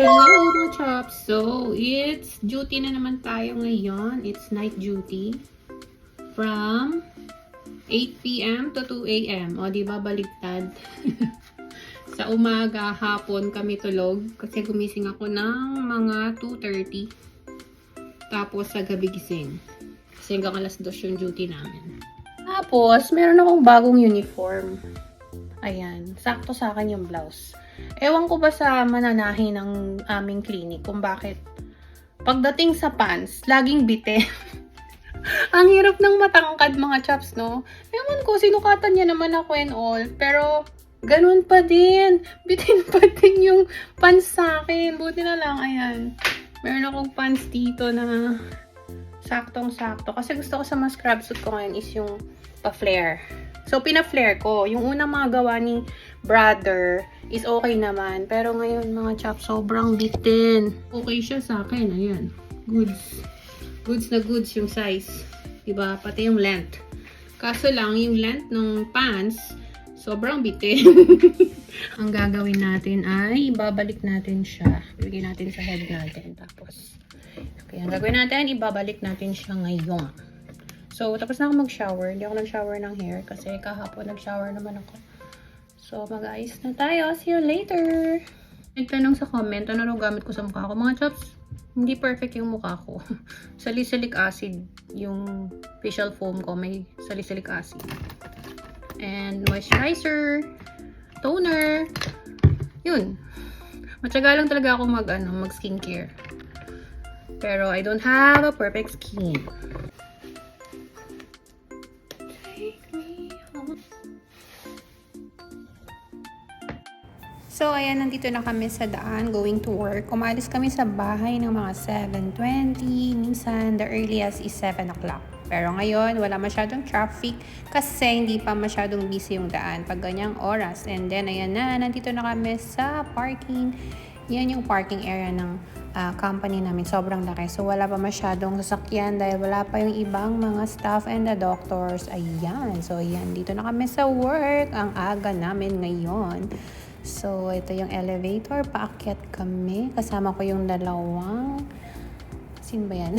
Hello mga chops! So, it's duty na naman tayo ngayon. It's night duty. From 8 p.m. to 2 a.m. O, di ba baliktad? Sa umaga, hapon kami tulog. Kasi gumising ako ng mga 2.30. Tapos sa gabi gising. Kasi hanggang alas 2 yung duty namin. Tapos, meron akong bagong uniform. Ayan. Sakto sa akin yung blouse. Ewan ko ba sa mananahi ng aming clinic kung bakit pagdating sa pants, laging bite. Ang hirap ng matangkad mga chaps, no? Ewan ko, sinukatan niya naman ako and all. Pero, ganun pa din. Bitin pa din yung pants sa akin. Buti na lang, ayan. Meron akong pants dito na saktong-sakto. Kasi gusto ko sa mga scrub suit ko ngayon is yung pa-flare. So, pina-flare ko. Yung unang mga gawa ni brother is okay naman. Pero ngayon, mga chap, sobrang bitin. Okay siya sa akin. Ayan. Goods. Goods na goods yung size. Diba? Pati yung length. Kaso lang, yung length ng pants, sobrang bitin. Ang gagawin natin ay, babalik natin siya. Bigyan natin sa head natin. Tapos, okay, ang gagawin natin, ibabalik natin siya ngayon. So, tapos na ako mag-shower. Hindi ako nag-shower ng hair kasi kahapon nag-shower naman ako. So, mag-ayos na tayo. See you later! Nagtanong sa comment, ano raw gamit ko sa mukha ko. Mga chops, hindi perfect yung mukha ko. salicylic acid, yung facial foam ko, may salicylic acid. And moisturizer, toner, yun. Matyaga lang talaga ako mag, ano, mag skincare. Pero I don't have a perfect skin. So, ayan, nandito na kami sa daan, going to work. Umalis kami sa bahay ng mga 7.20. Minsan, the earliest is 7 o'clock. Pero ngayon, wala masyadong traffic kasi hindi pa masyadong busy yung daan pag ganyang oras. And then, ayan na, nandito na kami sa parking. Yan yung parking area ng ah, company namin. Sobrang laki. So, wala pa masyadong sasakyan dahil wala pa yung ibang mga staff and the doctors. Ayan. So, ayan. Dito na kami sa work. Ang aga namin ngayon. So, ito yung elevator. Paakyat kami. Kasama ko yung dalawang... Sino ba yan?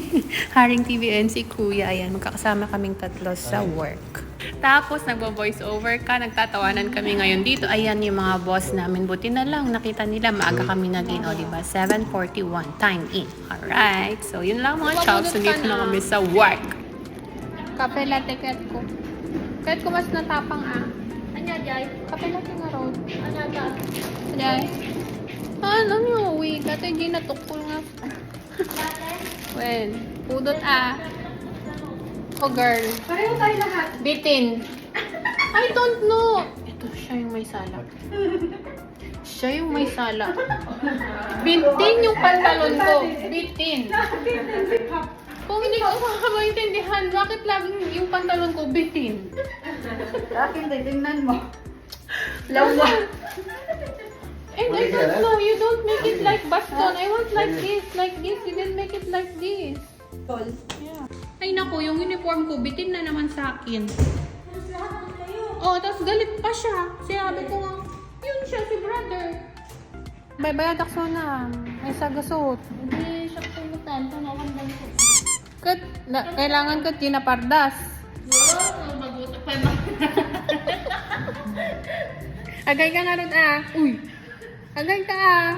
Haring TVN si Kuya. Ayan, magkakasama kaming tatlo sa work. Tapos, nagbo-voice over ka. Nagtatawanan kami ngayon dito. Ayan yung mga boss namin. Buti na lang, nakita nila. Maaga kami nag-in. O, diba? 7.41. Time in. Alright. So, yun lang mga chows. Nandito na kami sa work. Kape latte kat ko. Kat ko mas natapang ah. Anya, Jai? Kape latte nga ron. Anya, Jai? Dahil, ano nyo, uwi? Dati di natukol nga. Well, pudot ah. Oh, girl. Pareho tayo lahat. Bitin. I don't know. Ito, siya yung may sala. Siya yung may sala. Bitin yung pantalon ko. Bitin. Kung hindi ko makakaintindihan, bakit laging yung pantalon ko bitin? Akin, tingnan mo. Lawa. And I don't know, you don't make it like baston. I want like this, like this. You didn't make it like this. Tol. Yeah. Ay naku, yung uniform ko, bitin na naman sa akin. Oh, tapos galit pa siya. Sinabi ko nga, yun siya, si brother. Bye-bye, takso na. May sagasot. Hindi siya pulutan. Tumawandan ko. Kat, na, kailangan kat ginapardas. Agay ka nga rin ah. Uy. Agay ka ah.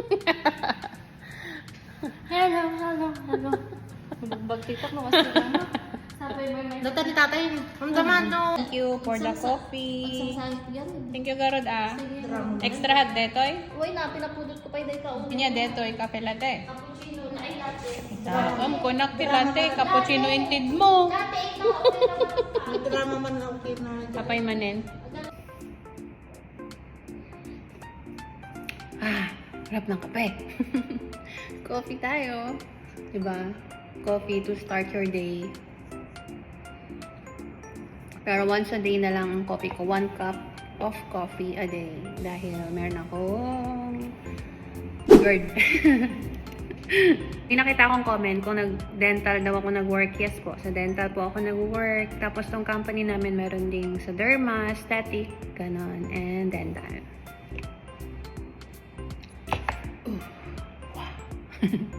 Hello, hello, hello. Bagtitok na kasi na. Dota ni tatay. Ramdaman no. Thank you for the coffee. Thank you, Garod ah. Extra hot detoy. Uy na, pinapudot ko pa yung dahil kauna. Kanya detoy, kape latte. Cappuccino na ay latte. Taom ko nakti latte, cappuccino intid mo. Latte, ikaw. Drama man lang okay na. Kapay manin. Ah, harap ng kape. Coffee tayo. Diba? Coffee to start your day. Pero once a day na lang ang coffee ko. One cup of coffee a day. Dahil meron akong bird. Pinakita akong comment kung nag-dental daw ako nag-work. Yes po, sa dental po ako nag-work. Tapos tong company namin meron ding sa derma, aesthetic, ganon, and dental. Ooh. Wow.